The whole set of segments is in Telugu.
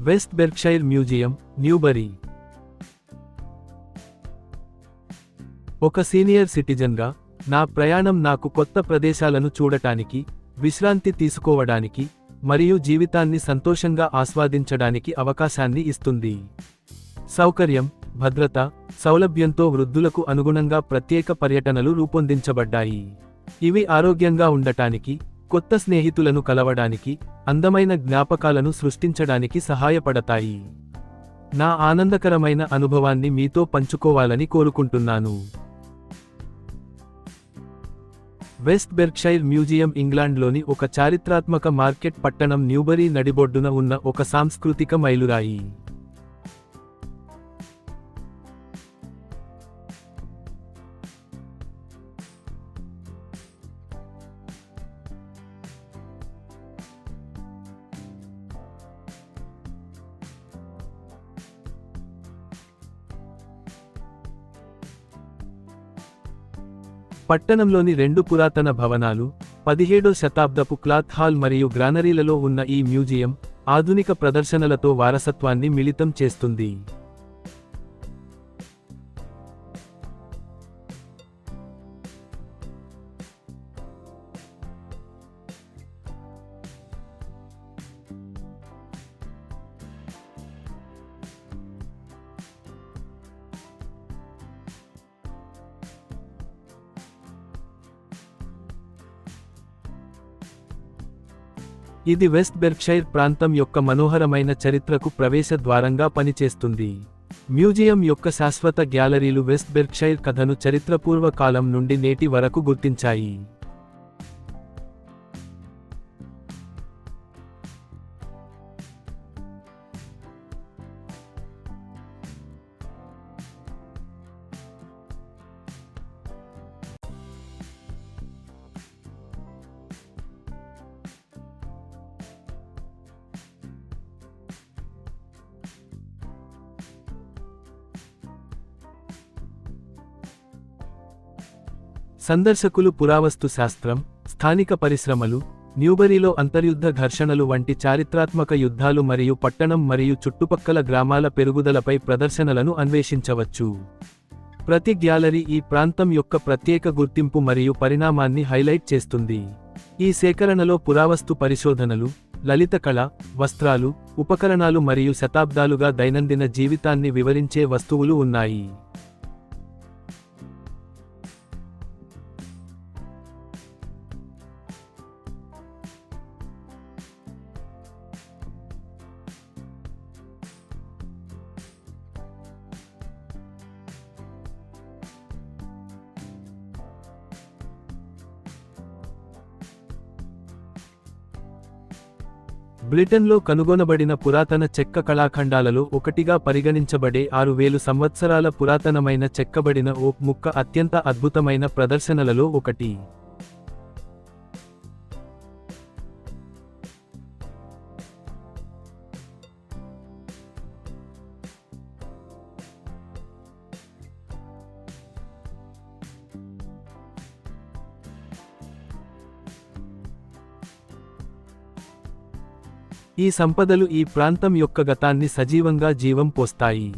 West Berkshire museum Newbury. ఒక సీనియర్ సిటిజన్గా నా ప్రయాణం నాకు కొత్త ప్రదేశాలను చూడటానికి విశ్రాంతి తీసుకోవడానికి మరియు జీవితాన్ని సంతోషంగా ఆస్వాదించడానికి అవకాశాన్ని ఇస్తుంది. సౌకర్యం భద్రత సౌలభ్యంతో వృద్ధులకు అనుగుణంగా ప్రత్యేక పర్యటనలు రూపొందించబడ్డాయి. ఇవి ఆరోగ్యంగా ఉండటానికి కొత్త స్నేహితులను కలవడానికి అందమైన జ్ఞాపకాలను సృష్టించడానికి సహాయపడతాయి. నా ఆనందకరమైన అనుభవాన్ని మీతో పంచుకోవాలని కోరుకుంటున్నాను. వెస్ట్ బెర్క్షైర్ మ్యూజియం ఇంగ్లాండ్లోని ఒక చారిత్రాత్మక మార్కెట్ పట్టణం న్యూబరీ నడిబొడ్డున ఉన్న ఒక సాంస్కృతిక మైలురాయి. పట్టణంలోని రెండు పురాతన భవనాలు పదిహేడో శతాబ్దపు క్లాత్ హాల్ మరియు గ్రానరీలలో ఉన్న ఈ మ్యూజియం ఆధునిక ప్రదర్శనలతో వారసత్వాన్ని మిళితం చేస్తుంది. ఇది వెస్ట్ బెర్క్షైర్ ప్రాంతం యొక్క మనోహరమైన చరిత్రకు ప్రవేశ ద్వారంగా పనిచేస్తుంది. మ్యూజియం యొక్క శాశ్వత గ్యాలరీలు వెస్ట్ బెర్క్షైర్ కథను చరిత్రపూర్వ కాలం నుండి నేటి వరకు గుర్తించాయి. సందర్శకులు పురావస్తు శాస్త్రం స్థానిక పరిశ్రమలు న్యూబరీలో అంతర్యుద్ధ ఘర్షణలు వంటి చారిత్రాత్మక యుద్ధాలు మరియు పట్టణం మరియు చుట్టుపక్కల గ్రామాల పెరుగుదలపై ప్రదర్శనలను అన్వేషించవచ్చు. ప్రతి గ్యాలరీ ఈ ప్రాంతం యొక్క ప్రత్యేక గుర్తింపు మరియు పరిణామాన్ని హైలైట్ చేస్తుంది. ఈ సేకరణలో పురావస్తు పరిశోధనలు లలిత కళ వస్త్రాలు ఉపకరణాలు మరియు శతాబ్దాలుగా దైనందిన జీవితాన్ని వివరించే వస్తువులు ఉన్నాయి. బ్రిటన్లో కనుగొనబడిన పురాతన చెక్క కళాఖండాలలో ఒకటిగా పరిగణించబడే ఆరు వేలు సంవత్సరాల పురాతనమైన చెక్కబడిన ఓక్ ముక్క అత్యంత అద్భుతమైన ప్రదర్శనలలో ఒకటి. ఈ సంపదలు ఈ ప్రాంతం యొక్క గతాన్ని సజీవంగా జీవం పోస్తాయి.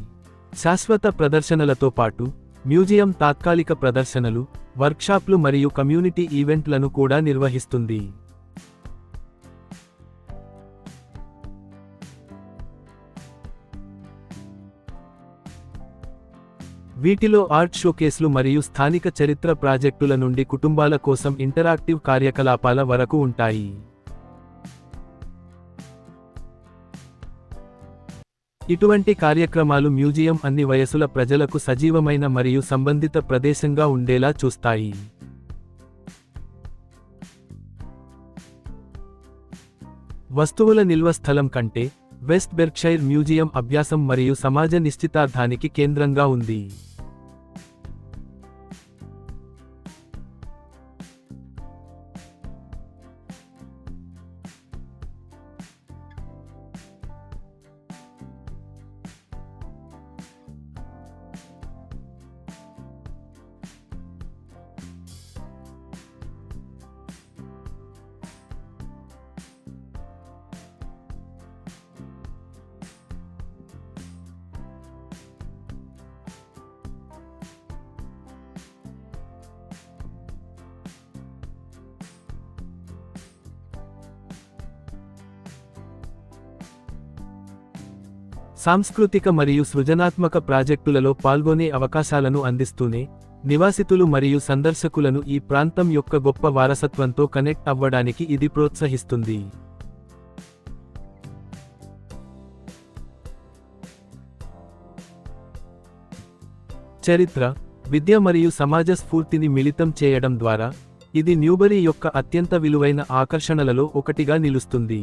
శాశ్వత ప్రదర్శనలతో పాటు మ్యూజియం తాత్కాలిక ప్రదర్శనలు వర్క్షాప్లు మరియు కమ్యూనిటీ ఈవెంట్లను కూడా నిర్వహిస్తుంది. వీటిలో ఆర్ట్ షోకేస్లు మరియు స్థానిక చరిత్ర ప్రాజెక్టుల నుండి కుటుంబాల కోసం ఇంటరాక్టివ్ కార్యకలాపాల వరకు ఉంటాయి. ఇటువంటి కార్యక్రమాలు మ్యూజియం అన్ని వయసుల ప్రజలకు సజీవమైన మరియు సంబంధిత ప్రదేశంగా ఉండేలా చూస్తాయి. వస్తువుల నిల్వ స్థలం కంటే వెస్ట్ బెర్క్షైర్ మ్యూజియం అభ్యాసం మరియు సమాజ నిశ్చితార్థానికి కేంద్రంగా ఉంది. సాంస్కృతిక మరియు సృజనాత్మక ప్రాజెక్టులలో పాల్గొనే అవకాశాలను అందిస్తూనే నివాసితులు మరియు సందర్శకులను ఈ ప్రాంతం యొక్క గొప్ప వారసత్వంతో కనెక్ట్ అవ్వడానికి ఇది ప్రోత్సహిస్తుంది. చరిత్ర విద్య మరియు సమాజ స్ఫూర్తిని మిళితం చేయడం ద్వారా ఇది న్యూబరీ యొక్క అత్యంత విలువైన ఆకర్షణలలో ఒకటిగా నిలుస్తుంది.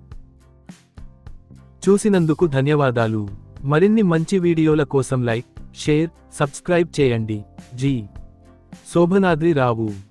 చూసినందుకు ధన్యవాదాలు. మరిన్ని మంచి వీడియోల కోసం లైక్ షేర్ సబ్స్క్రైబ్ చేయండి. జీ. శోభనాద్రి రావు.